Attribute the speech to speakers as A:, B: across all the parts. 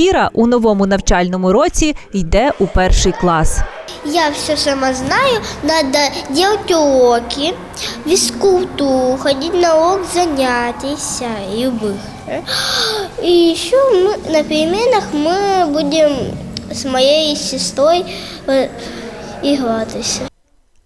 A: Кіра у новому навчальному році йде у перший клас.
B: Я все сама знаю, надо делать уроки, физкультуру, ходить на урок занятий вся, любых. И еще мы, на переменах мы будем с моей сестрой э, играться.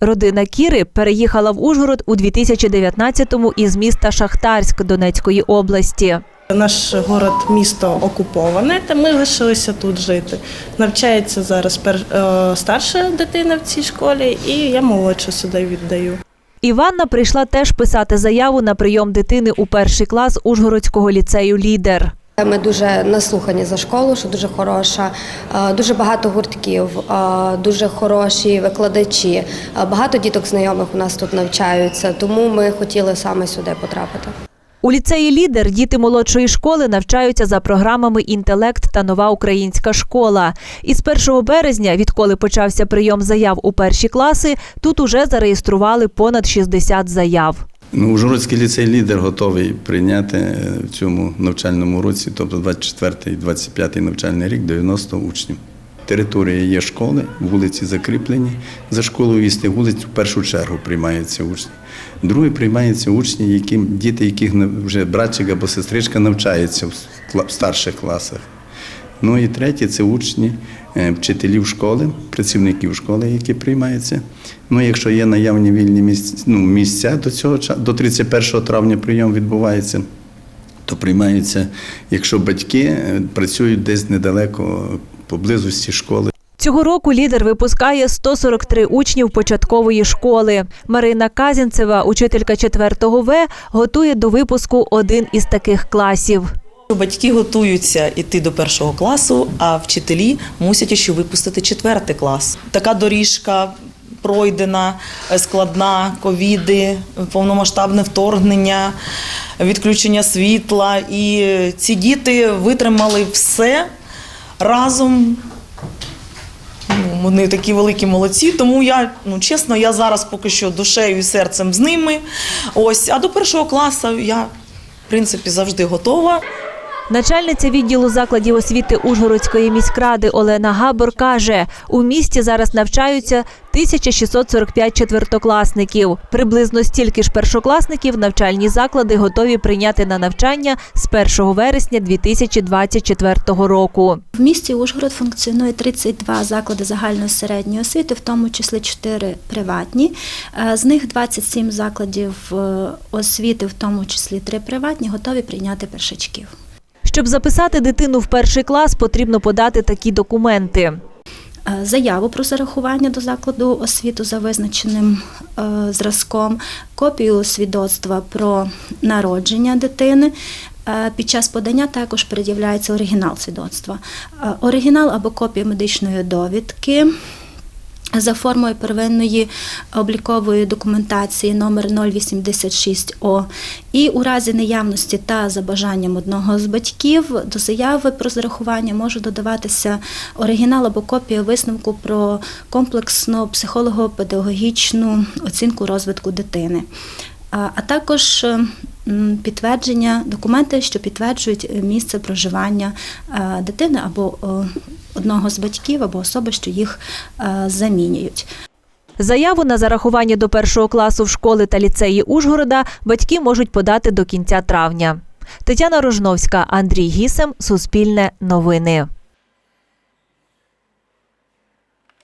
A: Родина Кіри переїхала в Ужгород у 2019-му із міста Шахтарськ Донецької області.
C: Наш город місто окуповане, та ми лишилися тут жити. Навчається зараз е, старша дитина в цій школі, і я молодшу сюди віддаю.
A: Іванна прийшла теж писати заяву на прийом дитини у перший клас Ужгородського ліцею Лідер.
D: Ми дуже наслухані за школу, що дуже хороша, е, дуже багато гуртків, е, дуже хороші викладачі. Багато діток знайомих у нас тут навчаються, тому ми хотіли саме сюди потрапити.
A: У ліцеї Лідер діти молодшої школи навчаються за програмами Інтелект та нова українська школа. І з 1 березня, відколи почався прийом заяв у перші класи, тут уже зареєстрували понад 60 заяв.
E: Ну, Ужгородський ліцей лідер готовий прийняти в цьому навчальному році, тобто 24-25 навчальний рік, 90 учнів. Територія є школи, вулиці закріплені. За школою з вулиць в першу чергу приймаються учні. Друге приймаються учні, які, діти, яких вже братчик або сестричка навчаються в старших класах. Ну і третє це учні е, вчителів школи, працівників школи, які приймаються. Ну, якщо є наявні вільні місця, ну, місця до цього до 31 травня прийом відбувається, то приймаються, якщо батьки е, працюють десь недалеко поблизості школи.
A: Цього року лідер випускає 143 учнів початкової школи. Марина Казінцева, учителька 4 В, готує до випуску один із таких класів.
F: Батьки готуються йти до першого класу, а вчителі мусять ще випустити четвертий клас. Така доріжка пройдена, е, складна, ковіди, повномасштабне вторгнення, відключення світла. І ці діти витримали все разом. Ну, Вони такі великі молодці, тому я, ну чесно, я зараз поки що душею і серцем з ними. Ось, а до першого класу я, в принципі, завжди готова.
A: Начальниця відділу закладів освіти Ужгородської міськради Олена Габор каже, у місті зараз навчаються 1645 четвертокласників. Приблизно стільки ж першокласників навчальні заклади готові прийняти на навчання з 1 вересня 2024 року.
G: В місті Ужгород функціонує 32 заклади загальної середньої освіти, в тому числі 4 приватні. Е, З них 27 закладів е, освіти, в тому числі 3 приватні, готові прийняти першачків.
A: Щоб записати дитину в перший клас, потрібно подати такі документи.
G: Е, Заяву про зарахування до закладу освіту за визначеним е, зразком, копію свідоцтва про народження дитини. Е, Під час подання також пред'являється оригінал свідоцтва. Оригінал або копія медичної довідки. За формою первинної облікової документації номер 086О і у разі наявності та за бажанням одного з батьків до заяви про зарахування може додаватися оригінал або копія висновку про комплексну психолого-педагогічну оцінку розвитку дитини. А також підтвердження, документи, що підтверджують місце проживання дитини або одного з батьків, або особи, що їх е, замінюють.
A: Заяву на зарахування до першого класу в школи та ліцеї Ужгорода батьки можуть подати до кінця травня. Тетяна Рожновська, Андрій Гісем, Суспільне новини.